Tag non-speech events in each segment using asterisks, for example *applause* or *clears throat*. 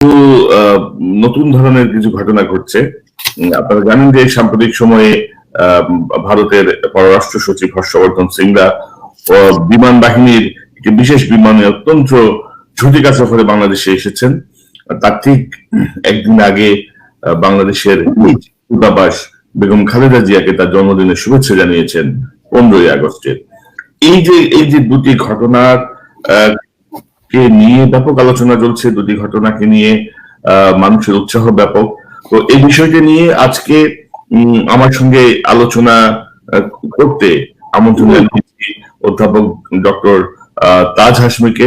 আহ, নতুন ধরনের কিছু ঘটনা ঘটছে। আপনারা জানেন যে সাম্প্রতিক সময়ে ভারতের পররাষ্ট্র সচিব হর্ষবর্ধন সিংরা বিমান বাহিনীর একটি বিশেষ বিমানে অত্যন্ত ঝটিকা সফরে বাংলাদেশে এসেছেন। তার ঠিক একদিন আগে বাংলাদেশের দূতাবাস বেগম খালেদা জিয়াকে তার জন্মদিনের শুভেচ্ছা জানিয়েছেন পনেরোই আগস্টের। এই যে এই যে দুটি ঘটনার কে নিয়ে ব্যাপক আলোচনা চলছে, দুটি ঘটনাকে নিয়ে মানুষের উৎসাহ ব্যাপক। তো এই বিষয়টি নিয়ে আজকে আমার সঙ্গে আলোচনা করতে আমন্ত্রণ জানিয়েছি অধ্যাপক ডক্টর তাজ হাসমিকে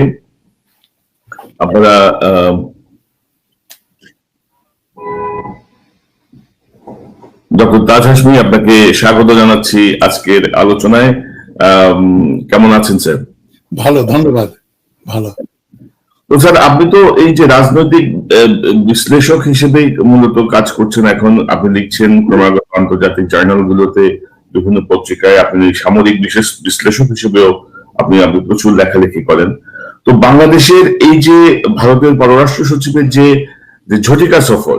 আপনারা ডক্টর তাজ হাসমি আপনাকে স্বাগত জানাচ্ছি আজকের আলোচনায়। কেমন আছেন, স্যার? ভালো, ধন্যবাদ। ভালো। তো স্যার আপনি তো এই যে রাজনৈতিক বিশ্লেষক হিসেবে মূলত কাজ করছেন। এখন আপনি লিখছেন ক্রমাগত আন্তর্জাতিক জার্নালগুলোতে বিভিন্ন পত্রিকায় আপনি সামরিক বিশেষ বিশ্লেষক হিসেবেও আপনি আপনি প্রচুর লেখালেখি করেন। তো বাংলাদেশের এই যে ভারতের পররাষ্ট্র সচিবের যে ঝটিকা সফর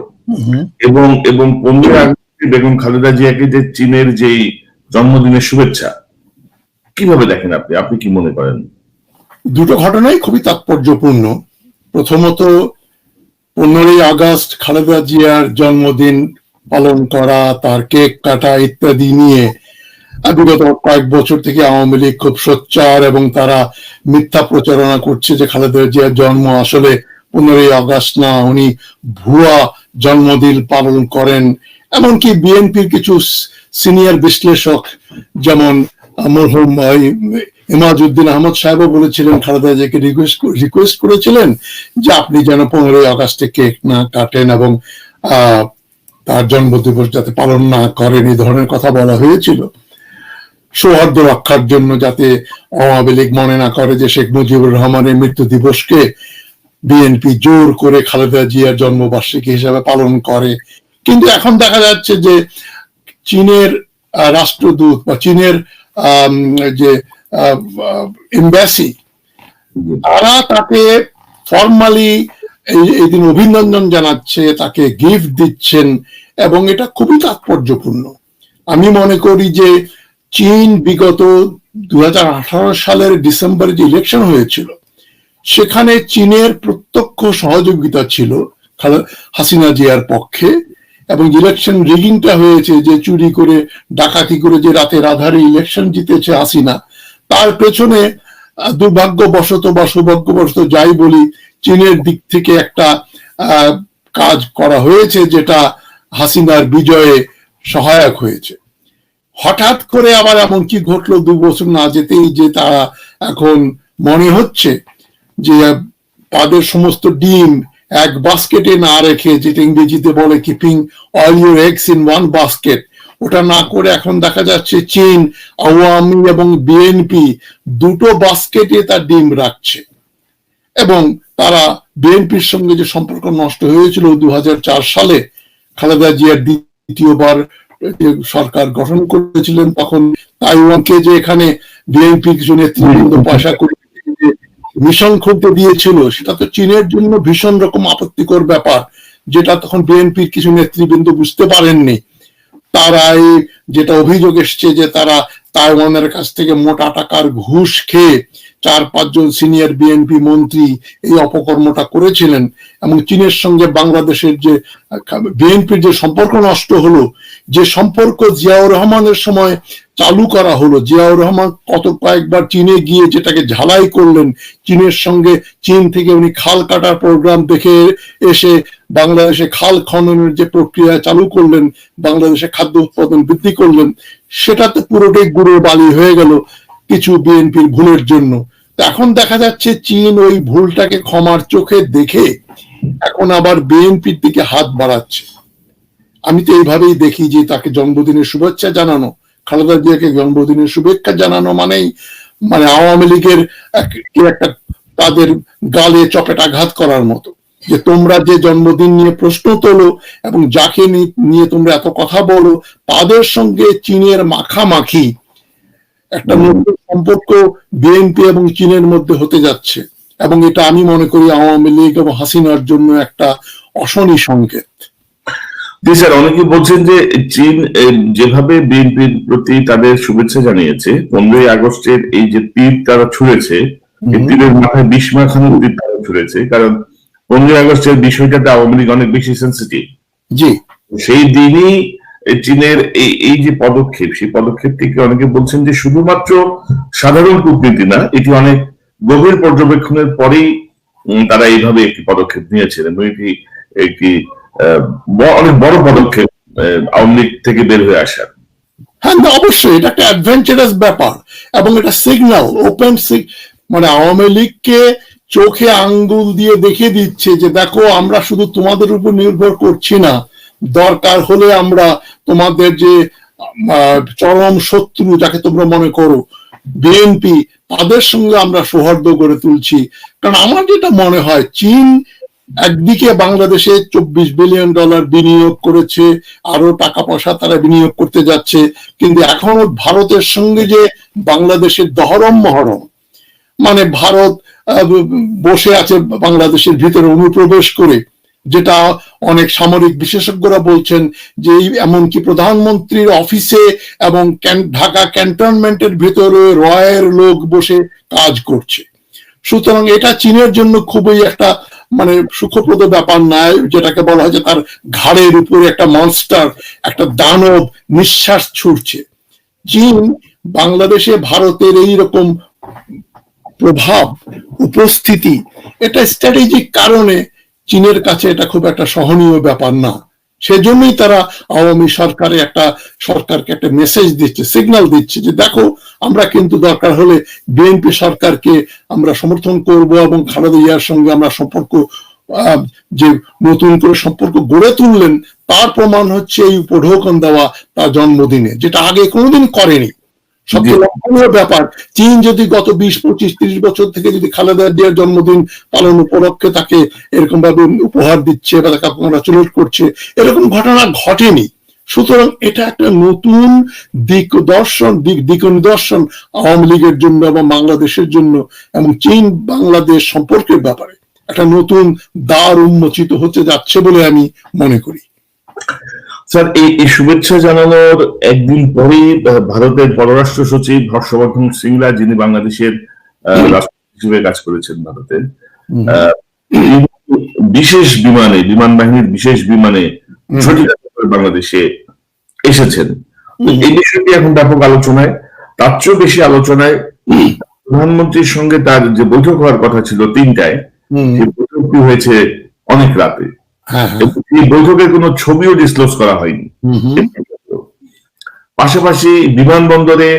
এবং এবং আগস্টে বেগম খালেদা জিয়াকে যে চীনের যেই জন্মদিনের শুভেচ্ছা কীভাবে দেখেন আপনি? আপনি কি মনে করেন? দুটো ঘটনাই খুবই তাৎপর্যপূর্ণ। প্রথমত, পনেরোই আগস্ট খালেদা জিয়ার জন্মদিন পালন করা, তার কেক কাটা ইত্যাদি নিয়ে বিগত কয়েক বছর থেকে আওয়ামী লীগ খুব সোচ্চার এবং তারা মিথ্যা প্রচারণা করছে যে খালেদা জিয়ার জন্ম আসলে পনেরোই আগস্ট না, উনি ভুয়া জন্মদিন পালন করেন। এমনকি বিএনপির কিছু সিনিয়র বিশ্লেষক যেমন মরহুম ইমাজউদ্দিন আহমদ সাহেবও বলেছিলেন, খালেদা জিয়াকে রিকোয়েস্ট রিকোয়েস্ট করেছিলেন যে আপনি যেন পনেরোই আগস্টে কেক না কাটেন এবং তার জন্মদিবস যাতে পালন না করেন, এই ধরনের কথা বলা হয়েছিল। সৌহার্দ্য রক্ষার জন্য যাতে আওয়ামী লীগ মনে না করে যে শেখ মুজিবুর রহমানের মৃত্যু দিবসকে বিএনপি জোর করে খালেদা জিয়ার জন্মবার্ষিকী হিসাবে পালন করে। কিন্তু এখন দেখা যাচ্ছে যে চীনের রাষ্ট্রদূত বা চীনের যে এম্বাসি তারা তাকে ফর্মালি এই দিন অভিনন্দন জানাচ্ছে, তাকে গিফট দিচ্ছেন, এবং এটা খুবই তাৎপর্যপূর্ণ। আমি মনে করি যে চীন বিগত দু হাজার আঠারো সালের ডিসেম্বরে যে ইলেকশন হয়েছিল, সেখানে চীনের প্রত্যক্ষ সহযোগিতা ছিল হাসিনা জিয়ার পক্ষে। এবং ইলেকশন রিগিংটা হয়েছে যে চুরি করে, ডাকাতি করে যে রাতের আধারে ইলেকশন জিতেছে হাসিনা, তার পেছনে দুর্ভাগ্যবশত বা সৌভাগ্যবশত যাই বলি, চীনের দিক থেকে একটা কাজ করা হয়েছে যেটা হাসিনার বিজয়ে সহায়ক হয়েছে। হঠাৎ করে আবার এমন কি ঘটলো দু বছর না যেতেই যে তারা এখন মনে হচ্ছে যে তাদের সমস্ত ডিম এক বাস্কেটে না রেখে যেটা ইংরেজিতে বলে keeping all your eggs in one basket ওটা না করে এখন দেখা যাচ্ছে চীন, আওয়ামী এবং বিএনপি দুটো বাস্কেটে তার ডিম রাখছে। এবং তারা বিএনপির সঙ্গে যে সম্পর্ক নষ্ট হয়েছিল দু হাজার চার সালে, খালেদা জিয়ার দ্বিতীয়বার সরকার গঠন করেছিলেন তখন তাইওয়ানকে যে এখানে বিএনপি কিছু নেতৃবৃন্দ পয়সা করে মিশন খুলতে দিয়েছিল, সেটা তো চীনের জন্য ভীষণ রকম আপত্তিকর ব্যাপার, যেটা তখন বিএনপির কিছু নেতৃবৃন্দ বুঝতে পারেননি। তারা এই যেটা অভিযোগ এসছে যে তারা তাইওয়ানের কাছ থেকে মোটা টাকার ঘুষ খেয়ে চার পাঁচজন সিনিয়র বিএনপি মন্ত্রী এই অপকর্মটা করেছিলেন। এবং চীনের সঙ্গে বাংলাদেশের যে, বিএনপির যে সম্পর্ক নষ্ট হলো যে সম্পর্ক জিয়াউর রহমানের সময় চালু করা হলো। জিয়াউর রহমান কত কয়েকবার চীনে গিয়ে যেটাকে ঝালাই করলেন, চীনের সঙ্গে চীন থেকে উনি খাল কাটার প্রোগ্রাম দেখে এসে বাংলাদেশে খাল খননের যে প্রক্রিয়া চালু করলেন, বাংলাদেশে খাদ্য উৎপাদন বৃদ্ধি করলেন সেটা তো পুরোটাই গুঁড়ো বালি হয়ে গেল কিছু বিএনপির ভুলের জন্য। এখন দেখা যাচ্ছে চীন ওই ভুলটাকে ক্ষমার চোখে দেখে এখন আবার বিএনপির দিকে হাত বাড়াচ্ছে। আমি তো এইভাবেই দেখি যে তাকে জন্মদিনের শুভেচ্ছা জানানো খালেদা জিয়াকে জন্মদিনের শুভেচ্ছা জানানো মানেই মানে আওয়ামী লীগের একটা তাদের গালে চপেটাঘাত করার মতো। যে তোমরা যে জন্মদিন নিয়ে প্রশ্ন তোলো এবং যাকে নিয়ে তোমরা এত কথা বলো তাদের সঙ্গে চীনের মাখামাখি একটা নতুন সম্পর্ক বিএনপি এবং চীনের মধ্যে হতে যাচ্ছে। এবং এটা আমি মনে করি আওয়ামী লীগ এবং হাসিনার জন্য একটা অশনি সংকেত। জি স্যার অনেকে বলছেন যে চীন যেভাবে বিএনপির প্রতি তাদের শুভেচ্ছা জানিয়েছে পনেরোই আগস্টের এই যে তীর তারা ছুঁড়েছে এই তীরের মাথায় বিশ মাখানো তীর তারা ছুঁড়েছে কারণ পনেরোই আগস্টের বিষয়টাতে আওয়ামী লীগ অনেক বেশি সেন্সিটিভ জি। সেই দিনই চীনের এই এই যে পদক্ষেপ সেই পদক্ষেপটিকে অনেকে বলছেন যে শুধুমাত্র সাধারণ কূটনীতি না এটি অনেক গভীর পর্যবেক্ষণের পরেই তারা এইভাবে একটি পদক্ষেপ নিয়েছেন এবং এটি একটি অনেক বড় পদক্ষেপ আওয়ামী থেকে বের হয়ে আসার হ্যাঁ অবশ্যই, এটা একটা অ্যাডভেঞ্চারাস ব্যাপার এবং এটা সিগন্যাল ওপেন মানে আওয়ামী লীগকে চোখে আঙ্গুল দিয়ে দেখিয়ে দিচ্ছে যে, দেখো, আমরা শুধু তোমাদের উপর নির্ভর করছি না। দরকার হলে আমরা তোমাদের যে চরম শত্রু যাকে তোমরা মনে করো, বিএনপি, তাদের সঙ্গে আমরা সৌহার্দ্য গড়ে তুলছি। কারণ আমার যেটা মনে হয়, চীন একদিকে বাংলাদেশে চব্বিশ বিলিয়ন ডলার বিনিয়োগ করেছে আরও টাকা পয়সা তারা বিনিয়োগ করতে যাচ্ছে, কিন্তু এখনও ভারতের সঙ্গে যে বাংলাদেশের দহরম মহরম মানে ভারত বসে আছে বাংলাদেশের ভিতরে অনুপ্রবেশ করে, যেটা অনেক সামরিক বিশেষজ্ঞরা বলছেন যে এমনকি প্রধানমন্ত্রীর অফিসে এবং ঢাকা ক্যান্টনমেন্টের ভিতরে রয়ের লোক বসে কাজ করছে। সুতরাং এটা চীনের জন্য খুবই একটা মানে সুখপ্রদ ব্যাপার নাই, যেটাকে বলা হয় যে তার ঘাড়ের উপরে একটা মনস্টার একটা দানব নিঃশ্বাস ছুটছে চীন বাংলাদেশে ভারতের এই রকম প্রভাব, উপস্থিতি, এটা স্ট্র্যাটেজিক কারণে চীনের কাছে এটা খুব একটা সহনীয় ব্যাপার না। সেজন্যই তারা আওয়ামী সরকারে একটা, সরকারকে একটা মেসেজ দিচ্ছে সিগন্যাল দিচ্ছে যে দেখো, আমরা কিন্তু দরকার হলে বিএনপি সরকারকে আমরা সমর্থন করব এবং খালেদা জিয়ার সঙ্গে আমরা সম্পর্ক যে নতুন করে সম্পর্ক গড়ে তুললেন, তার প্রমাণ হচ্ছে এই উপঢৌকন দেওয়া তার জন্মদিনে, যেটা আগে কোনোদিন করেনি। সবচেয়ে লক্ষণীয় ব্যাপার চীন যদি গত বিশ পঁচিশ ত্রিশ বছর থেকে যদি খালেদা জিয়ার জন্মদিন পালন উপলক্ষে তাকে এরকম ভাবে উপহার দিচ্ছে বা তাকে কংগ্রাচুলেট করছে এরকম ঘটনা ঘটেনি। সুতরাং এটা একটা নতুন দিক দর্শন দিক দিক নিদর্শন আওয়ামী লীগের জন্য এবং বাংলাদেশের জন্য এবং চীন বাংলাদেশ সম্পর্কের ব্যাপারে। একটা নতুন দ্বার উন্মোচিত হতে যাচ্ছে বলে আমি মনে করি। স্যার এই এই শুভেচ্ছা জানানোর একদিন আহ, ভারতের পররাষ্ট্র সচিব হর্ষবর্ধন সিংলা যিনি বাংলাদেশের রাষ্ট্রপতি হিসেবে কাজ করেছেন তিনি বিশেষ বিমানে বিমান বাহিনীর বিশেষ বিমানে বাংলাদেশে এসেছেন। এই বিষয়টি এখন ব্যাপক আলোচনায় তার চেয়েও বেশি আলোচনায় প্রধানমন্ত্রীর সঙ্গে তার যে বৈঠক হওয়ার কথা ছিল তিনটায় সেই বৈঠকটি হয়েছে অনেক রাতে। এই বৈঠকের কোনো ছবিও ডিসক্লোজ করা হয়নি। পাশাপাশি বিমানবন্দরে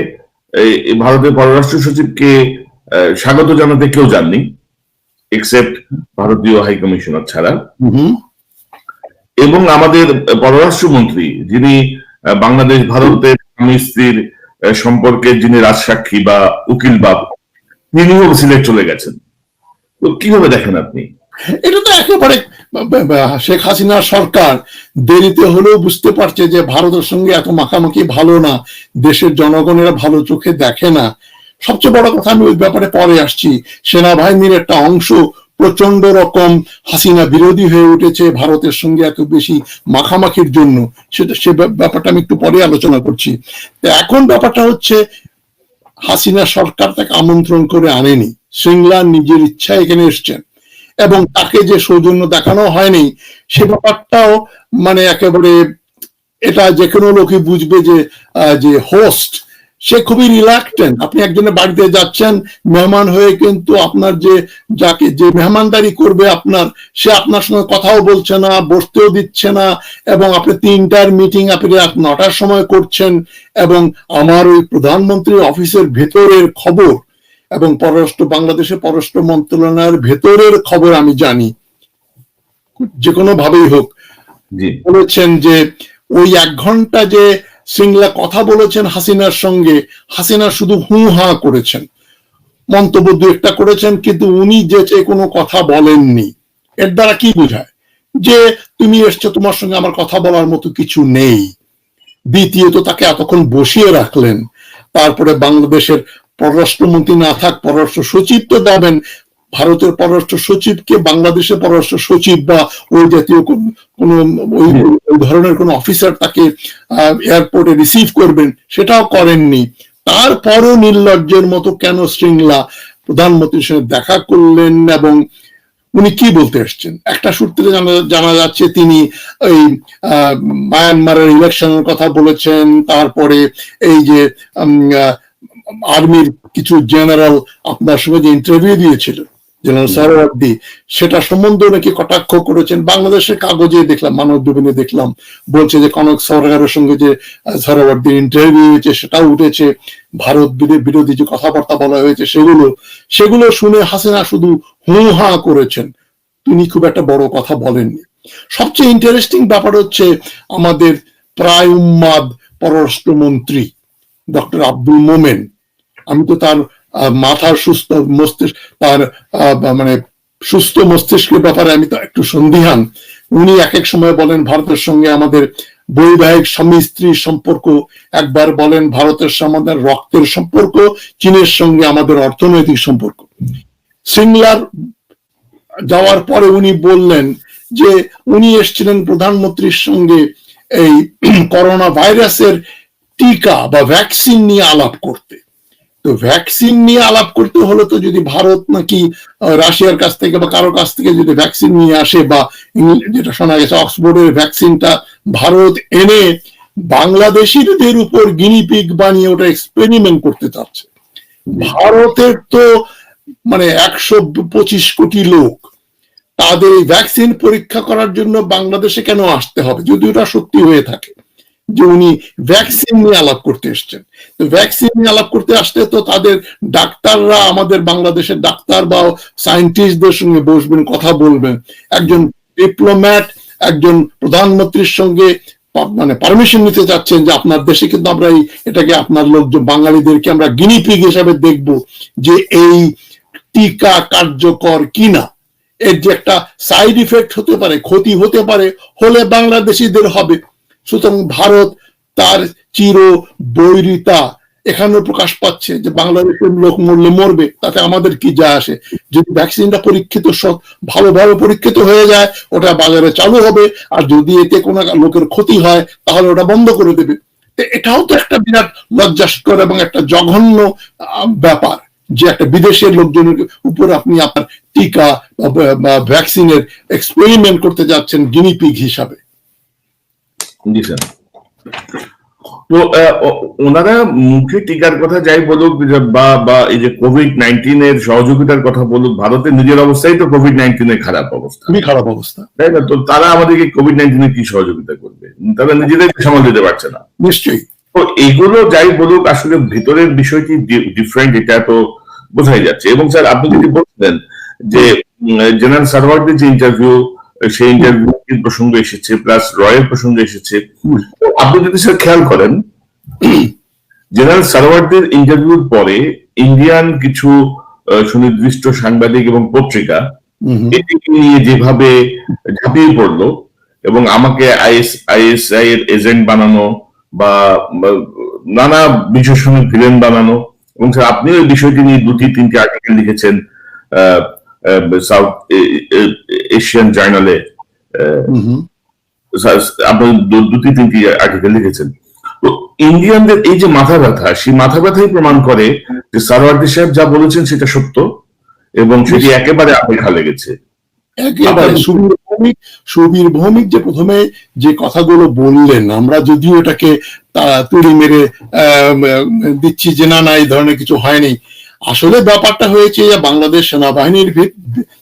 ভারতের পররাষ্ট্র সচিবকে স্বাগত জানাতে কেউ যাননি এক্সেপ্ট ভারতীয় হাই কমিশনার ছাড়া। এবং আমাদের পররাষ্ট্রমন্ত্রী যিনি বাংলাদেশ ভারতের স্বামী স্ত্রীর সম্পর্কে যিনি রাজসাক্ষী বা উকিল বাবু তিনিও সিলেট চলে গেছেন। তো কীভাবে দেখেন আপনি? এটা তো একেবারে শেখ হাসিনা সরকার দেরিতে হলেও বুঝতে পারছে যে ভারতের সঙ্গে এত মাখামাখি ভালো না, দেশের জনগণেরা ভালো চোখে দেখে না। সবচেয়ে বড় কথা আমি ওই ব্যাপারে পরে আসছি। সেনাবাহিনীর একটা অংশ প্রচণ্ড রকম হাসিনা বিরোধী হয়ে উঠেছে ভারতের সঙ্গে এত বেশি মাখামাখির জন্য। সেটা, সে ব্যাপ- ব্যাপারটা আমি একটু পরে আলোচনা করছি। এখন ব্যাপারটা হচ্ছে, হাসিনা সরকার তাকে আমন্ত্রণ করে আনেনি। সিংলা নিজের ইচ্ছা এখানে এসছেন। এবং তাকে যে সৌজন্য দেখানো হয়নি, সে ব্যাপারটাও মানে একেবারে এটা যে কোনো লোকই বুঝবে যে যে হোস্ট সে খুবই রিল্যাক্টেন্ট আপনি একজনের বাড়িতে যাচ্ছেন, মেহমান হয়ে কিন্তু আপনার যে, যাকে যে মেহমানদারি করবে আপনার, সে আপনার সঙ্গে কথাও বলছে না, বসতেও দিচ্ছে না, এবং আপনি তিনটার মিটিং আপনি রাত নটার সময় করছেন, এবং আমার ওই প্রধানমন্ত্রীর অফিসের ভেতরের খবর এবং পররাষ্ট্র বাংলাদেশের পররাষ্ট্র মন্ত্রণালয়ের ভেতরের খবর আমি জানি। যে কোনো ভাবেই হোক বলেছেন যে ওই এক ঘণ্টা যে সিংলা কথা বলেছেন হাসিনার সঙ্গে হাসিনা শুধু হু হা করেছেন। মন্তব্য দু একটা করেছেন কিন্তু উনি যে যে কোনো কথা বলেননি এর দ্বারা কি বোঝায়? যে তুমি এসছো তোমার সঙ্গে আমার কথা বলার মতো কিছু নেই। দ্বিতীয়ত তাকে এতক্ষণ বসিয়ে রাখলেন। তারপরে বাংলাদেশের পররাষ্ট্রমন্ত্রী না থাক পররাষ্ট্র সচিব তো দেবেন ভারতের পররাষ্ট্র সচিবকে বাংলাদেশের পররাষ্ট্র সচিব বা ওই জাতীয় কোন- ওই ধরনের কোন অফিসার তাকে এয়ারপোর্টে রিসিভ করবেন সেটাও করেননি। তারপরও নির্লজ্জের মতো কেন শৃঙ্গলা প্রধানমন্ত্রীর সঙ্গে দেখা করলেন এবং উনি কি বলতে এসছেন? একটা সূত্রে জানা জানা যাচ্ছে তিনি এই মায়ানমারের ইলেকশনের কথা বলেছেন তারপরে এই যে আর্মির কিছু জেনারেল আপনার সঙ্গে যে ইন্টারভিউ দিয়েছিল, জেনারেল সারওয়ার্দি সেটা সম্বন্ধে নাকি কটাক্ষ করেছেন? বাংলাদেশের কাগজে দেখলাম, মানব দুবিনে দেখলাম, বলছে যে কনক সরকারের সঙ্গে যে সারওয়ার্দির ইন্টারভিউ হয়েছে, সেটাও উঠেছে। ভারত বিরোধী যে কথাবার্তা বলা হয়েছে, সেগুলো সেগুলো শুনে হাসিনা শুধু হু হা করেছেন। তিনি খুব একটা বড় কথা বলেননি। সবচেয়ে ইন্টারেস্টিং ব্যাপার হচ্ছে আমাদের প্রায় উম্মাদ পররাষ্ট্রমন্ত্রী, ডক্টর আব্দুল মোমেন। আমি তো তার মাথার সুস্থ মস্তিষ্ক, তার মানে সুস্থ মস্তিষ্কের ব্যাপারে আমি তো একটু সন্দিহান। উনি এক এক সময় বলেন, ভারতের সঙ্গে আমাদের বৈবাহিক স্বামী স্ত্রীর সম্পর্ক। একবার বলেন, ভারতের সঙ্গে রক্তের সম্পর্ক, চীনের সঙ্গে আমাদের অর্থনৈতিক সম্পর্ক। সিংলার যাওয়ার পরে উনি বললেন যে, উনি এসেছিলেন প্রধানমন্ত্রীর সঙ্গে এই *clears throat* করোনা ভাইরাসের টিকা বা ভ্যাকসিন নিয়ে আলাপ করতে। তো ভ্যাকসিন নিয়ে আলাপ করতে হলে তো যদি ভারত নাকি রাশিয়ার কাছ থেকে বা কারও কাছ থেকে যদি ভ্যাকসিন নিয়ে আসে বা যেটা শোনা গেছে অক্সফোর্ডের ভ্যাকসিনটা ভারত এনে বাংলাদেশিদের উপর গিনিপিগ বানিয়ে ওটা এক্সপেরিমেন্ট করতে চাচ্ছে। ভারতের তো মানে একশো পঁচিশ কোটি লোক, তাদের ভ্যাকসিন পরীক্ষা করার জন্য বাংলাদেশে কেন আসতে হবে? যদি ওটা সত্যি হয়ে থাকে। যে উনি ভ্যাকসিন নিয়ে আলাপ করতে এসছেন। তো ভ্যাকসিন নিয়ে আলাপ করতে আসলে তো তাদের ডাক্তাররা, আমাদের বাংলাদেশের ডাক্তার বা সায়েন্টিস্টদের সঙ্গে বসবেন, কথা বলবেন। একজন ডিপ্লোম্যাট একজন প্রধানমন্ত্রীর সঙ্গে মানে পারমিশন নিতে চাচ্ছেন যে আপনার দেশে কিন্তু আমরা এই এটাকে আপনার লোকজন বাঙালিদেরকে আমরা গিনিপিগ হিসাবে দেখব যে এই টিকা কার্যকর কিনা। এর যে একটা সাইড ইফেক্ট হতে পারে, ক্ষতি হতে পারে, হলে বাংলাদেশিদের হবে। সুতরাং ভারত তার চির বৈরিতা। এখানে প্রকাশ পাচ্ছে যে বাংলাদেশের লোক মরলে মরবে, তাতে আমাদের কি যায় আসে? যদি ভ্যাকসিনটা পরীক্ষিত ভালোভাবে পরীক্ষিত হয়ে যায়, ওটা বাজারে চালু হবে, আর যদি এতে কোনো লোকের ক্ষতি হয়, তাহলে ওটা বন্ধ করে দেবে। এটাও তো একটা বিরাট লজ্জাস্কর এবং একটা জঘন্য ব্যাপার যে একটা বিদেশের লোকজনের উপর আপনি আপনার টিকা বা ভ্যাকসিনের এক্সপেরিমেন্ট করতে যাচ্ছেন গিনিপিগ হিসাবে। জি স্যার তো ওনারা মুখে টিকার কথা যাই বলুক বা বা এই যে কোভিড নাইন্টিন এর সহযোগিতার কথা বলুক ভারতের নিজের অবস্থাই তো কোভিড নাইন্টিন এর খারাপ অবস্থা। খুবই খারাপ অবস্থা। তাই না? তো তারা আমাদেরকে কোভিড নাইন্টিনের কি সহযোগিতা করবে? তারা নিজেদেরকে সামাল দিতে পারছে না। নিশ্চয়ই। তো এগুলো যাই বলুক আসলে ভিতরের বিষয়টি ডিফারেন্ট এটা তো বোঝাই যাচ্ছে। এবং স্যার আপনি যদি বলছিলেন যে জেনারেল সারওয়ার্ডের যে ইন্টারভিউ সেই ইন্টারভিউ প্রসঙ্গ এসেছে প্লাস রয়ের প্রসঙ্গ এসেছে আপনি যদি স্যার খেয়াল করেন জেনারেল সারওয়ার্ডের ইন্টারভিউর পরে ইন্ডিয়ান কিছু সুনির্দিষ্ট সাংবাদিক এবং পত্রিকা। এটিকে নিয়ে যেভাবে ঝাঁপিয়ে পড়ল এবং আমাকে আইএস আইএসআই এর এজেন্ট বানানো বা বা নানা বিশেষণ ভিলেন বানানো এবং স্যার আপনি ওই বিষয়টি নিয়ে দুটি তিনটি আর্টিকেল লিখেছেন সাউথ এশিয়ান জার্নালে। আপনি দু- দুটি তিনটি আর্টিকেল লিখেছেন। তো ইন্ডিয়ানদের এই যে মাথা ব্যথা সেই মাথা ব্যথাই প্রমাণ করে যে সারওয়ার্দি সাহেব যা বলেছেন সেটা সত্য এবং সেটি একেবারে আপেক্ষা লেগেছে একেবারে সুবীর ভৌমিক সুবীর ভৌমিক যে প্রথমে যে কথাগুলো বললেন আমরা যদিও এটাকে তুড়ি মেরে আহ, দিচ্ছি যে না না এই ধরনের কিছু হয়নি আসলে ব্যাপারটা হয়েছে যে বাংলাদেশ সেনাবাহিনীর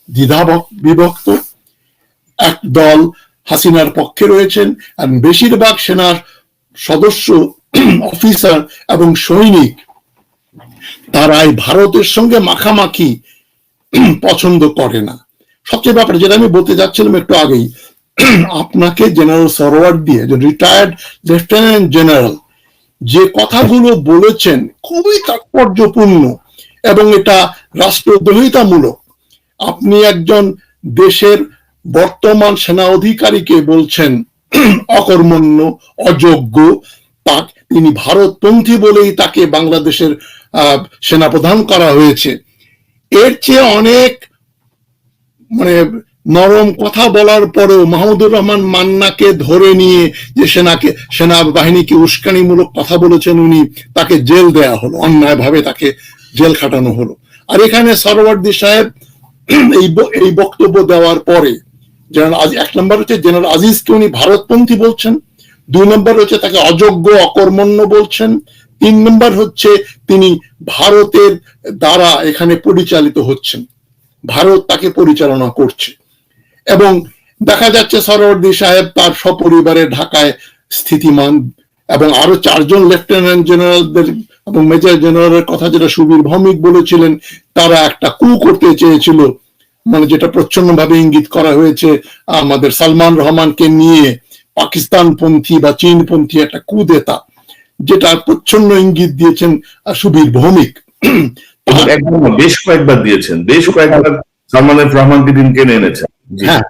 দ্বিধা বিভক্ত। এক দল হাসিনার পক্ষে রয়েছেন আর বেশিরভাগ সেনার সদস্য *clears throat* অফিসার এবং সৈনিক। তারা এই ভারতের সঙ্গে মাখামাখি *clears throat* পছন্দ করে না। সবচেয়ে ব্যাপার যেটা আমি বলতে যাচ্ছিলাম একটু আগেই, *clears throat* আপনাকে জেনারেল সরোয়ার দিয়ে রিটায়ার্ড লেফটেন্যান্ট জেনারেল যে কথাগুলো বলেছেন খুবই তাৎপর্যপূর্ণ। এবং এটা রাষ্ট্রদ্রোহিতামূলক। আপনি একজন দেশের বর্তমান সেনা অধিকারীকে বলছেন, অকর্মণ্য, অযোগ্য তা তিনি ভারতপন্থী বলেই তাকে বাংলাদেশের সেনাপ্রধান করা হয়েছে। এর চেয়ে অনেক মানে নরম কথা বলার পরেও মাহমুদুর রহমান মান্নাকে ধরে নিয়ে যে সেনাকে, সেনাবাহিনীকে উস্কানিমূলক কথা বলেছেন উনি, তাকে জেল দেয়া হলো, অন্যায়ভাবে তাকে জেল খাটানো হলো। আর এখানে সরওয়ার্দি সাহেব এই বক্তব্য দেওয়ার পরে জেনারেল এক নম্বর হচ্ছে জেনারেল আজিজকে উনি ভারতপন্থী বলছেন, দুই নম্বর হচ্ছে তাকে অযোগ্য, অকর্মণ্য বলছেন, তিন নম্বর হচ্ছে তিনি ভারতের দ্বারা এখানে পরিচালিত হচ্ছেন। ভারত তাকে পরিচালনা করছে। এবং দেখা যাচ্ছে সরওয়ার্দি সাহেব তার সপরিবারে ঢাকায় স্থিতিমান এবং আরও চারজন লেফটেন্যান্ট জেনারেলদের এবং মেজর জেনারেলের কথা যেটা সুবীর ভৌমিক বলেছিলেন তারা একটা কু করতে চেয়েছিল মানে যেটা প্রচ্ছন্নভাবে ইঙ্গিত করা হয়েছে আমাদের সালমান রহমানকে নিয়ে পাকিস্তান পন্থী বা চীনপন্থী একটা কুদেতা যেটা প্রচ্ছন্ন ইঙ্গিত দিয়েছেন সুবীর ভৌমিক। বেশ কয়েকবার দিয়েছেন বেশ কয়েকবার সালমান রহমানকে দিন টেনে এনেছেন। হ্যাঁ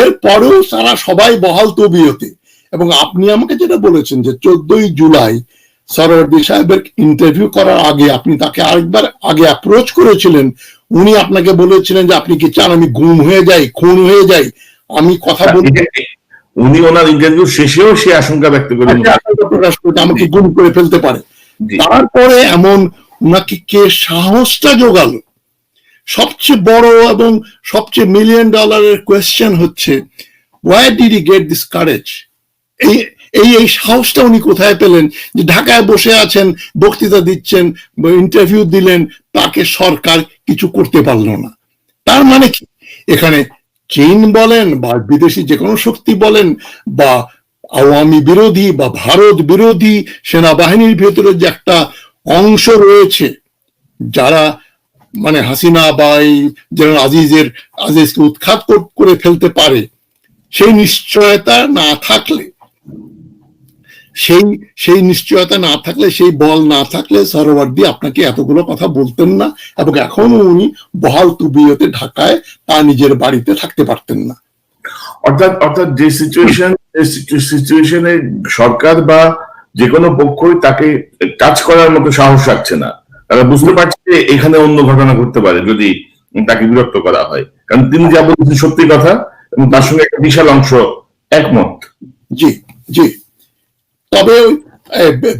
এরপরেও তারা সবাই বহাল তবিয়তে এবং আপনি আমাকে যেটা বলেছেন যে চোদ্দই জুলাই সরওয়ার্দি সাহেবের ইন্টারভিউ করার আগে আপনি তাকে আরেকবার আগে অ্যাপ্রোচ করেছিলেন। উনি আপনাকে বলেছিলেন যে আপনি কি চান আমি গুম হয়ে যাই খুন হয়ে যাই? আমি কথা বলতে উনি ওনার ইন্টারভিউ শেষেও সে আশঙ্কা ব্যক্ত করেন প্রকাশ করতে আমাকে গুম করে ফেলতে পারে। তারপরে এমন উনাকে কে সাহসটা জোগালো? সবচেয়ে বড় এবং সবচেয়ে মিলিয়ন ডলারের কোয়েশ্চেন হচ্ছে why did I get this courage এই এই এই সাহসটা উনি কোথায় পেলেন? যে ঢাকায় বসে আছেন, বক্তৃতা দিচ্ছেন ইন্টারভিউ দিলেন, তাকে সরকার কিছু করতে পারল না। তার মানে কি? এখানে চীন বলেন, বা বিদেশি যে কোনো শক্তি বলেন, বা আওয়ামী বিরোধী, বা ভারত বিরোধী সেনাবাহিনীর ভেতরে যে একটা অংশ রয়েছে, যারা মানে হাসিনা বা এই জেনারেল আজিজের, আজিজকে উৎখাত করে ফেলতে পারে, সেই নিশ্চয়তা না থাকলে সেই সেই নিশ্চয়তা না থাকলে সেই বল না থাকলে সরোয়ার্দি আপনাকে এতগুলো কথা বলতেন না এবং এখনও উনি বহাল তুবিয়তে ঢাকায় তার নিজের বাড়িতে থাকতে পারতেন না। অর্থাৎ অর্থাৎ যে সিচুয়েশন সিচুয়েশনে সরকার বা যে কোনো পক্ষই তাকে টাচ করার মতো সাহস রাখছে না। তারা বুঝতে পারছে যে এখানে অন্য ঘটনা ঘটতে পারে যদি তাকে বিরক্ত করা হয়। কারণ তিনি যা বলছেন সত্যি কথা এবং তার সঙ্গে একটা বিশাল অংশ একমত। জি জি। তবে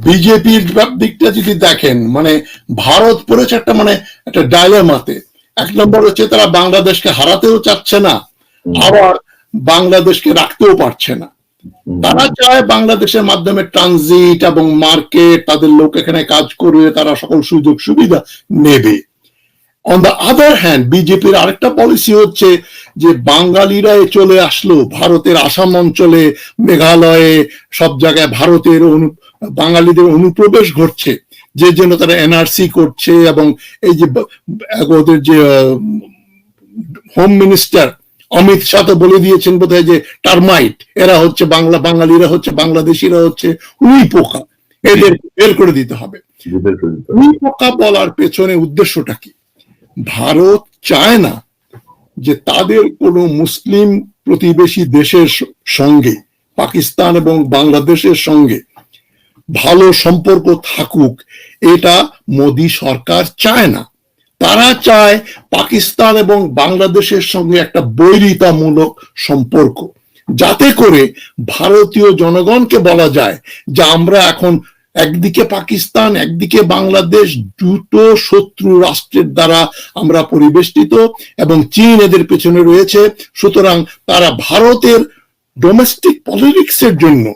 বিজেপির দিকটা যদি দেখেন মানে ভারত পড়েছে একটা মানে একটা ডায়লেমাতে এক নম্বর হচ্ছে তারা বাংলাদেশকে হারাতেও চাচ্ছে না আবার বাংলাদেশকে রাখতেও পারছে না। তারা চায় বাংলাদেশের মাধ্যমে ট্রানজিট এবং মার্কেট তাদের লোক এখানে কাজ করবে তারা সকল সুযোগ সুবিধা নেবে। অন দ্য আদার হ্যান্ড বিজেপির আরেকটা পলিসি হচ্ছে যে বাঙালিরা চলে আসলো ভারতের আসাম অঞ্চলে মেঘালয়ে সব জায়গায় ভারতের বাঙালিদের অনুপ্রবেশ ঘটছে। যে জন্য তারা এনআরসি করছে এবং এই যে ওদের যে হোম মিনিস্টার অমিত শাহ তো বলে দিয়েছেন বোধহয় যে টার্মাইট এরা হচ্ছে বাংলা বাঙালিরা হচ্ছে বাংলাদেশিরা হচ্ছে উই পোকা। এদের বের করে দিতে হবে। উই পোকা বলার পেছনে উদ্দেশ্যটা কি? ভারত চায় না যে তাদের কোনো মুসলিম প্রতিবেশী দেশের সঙ্গে, পাকিস্তান এবং বাংলাদেশের সঙ্গে ভালো সম্পর্ক থাকুক, এটা মোদী সরকার চায় না। তারা চায় পাকিস্তান এবং বাংলাদেশের সঙ্গে একটা বৈরিতামূলক সম্পর্ক, যাতে করে ভারতীয় জনগণকে বলা যায় যে আমরা এখন একদিকে পাকিস্তান, একদিকে বাংলাদেশ, দুটো শত্রু রাষ্ট্রের দ্বারা আমরা পরিবেষ্টিত এবং চীন এদের পেছনে রয়েছে। সুতরাং তারা ভারতের ডোমেস্টিক পলিটিক্সের জন্য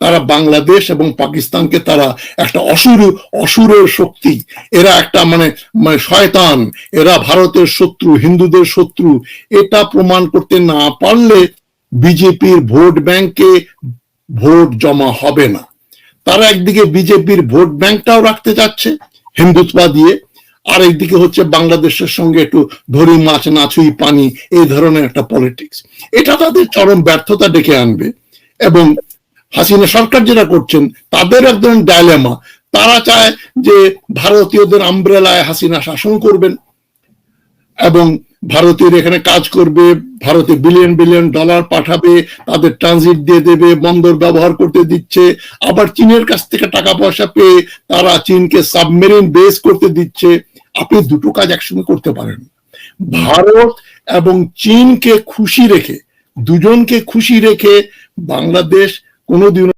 তারা বাংলাদেশ এবং পাকিস্তানকে তারা একটা অসুর, অসুরের শক্তি। এরা একটা মানে মানে শয়তান। এরা ভারতের শত্রু, হিন্দুদের শত্রু। এটা প্রমাণ করতে না পারলে বিজেপির ভোট ব্যাংকে ভোট জমা হবে না। তারা একদিকে বিজেপির ভোট ব্যাংকটাও রাখতে চাচ্ছে হিন্দুত্বা দিয়ে আর একদিকে হচ্ছে বাংলাদেশের সঙ্গে একটু ধরি মাছ নাছুই পানি, এই ধরনের একটা পলিটিক্স এটা তাদের চরম ব্যর্থতা ডেকে আনবে এবং হাসিনা সরকার যেটা করছেন, তাদের একজন ডায়লেমা তারা চায় যে ভারতীয়দের আমব্রেলায় হাসিনা শাসন করবেন এবং ভারতীয়রা এখানে কাজ করবে, ভারতে বিলিয়ন বিলিয়ন ডলার পাঠাবে, তাদের ট্রানজিট দিয়ে দেবে, বন্দর ব্যবহার করতে দিচ্ছে, আবার চীনের কাছ থেকে টাকা পয়সা পেয়ে তারা চীনকে সাবমেরিন বেস করতে দিচ্ছে। আপনি দুটো কাজ একসঙ্গে করতে পারেন। ভারত এবং চীনকে খুশি রেখে, দুজনকে খুশি রেখে বাংলাদেশ কোনোদিন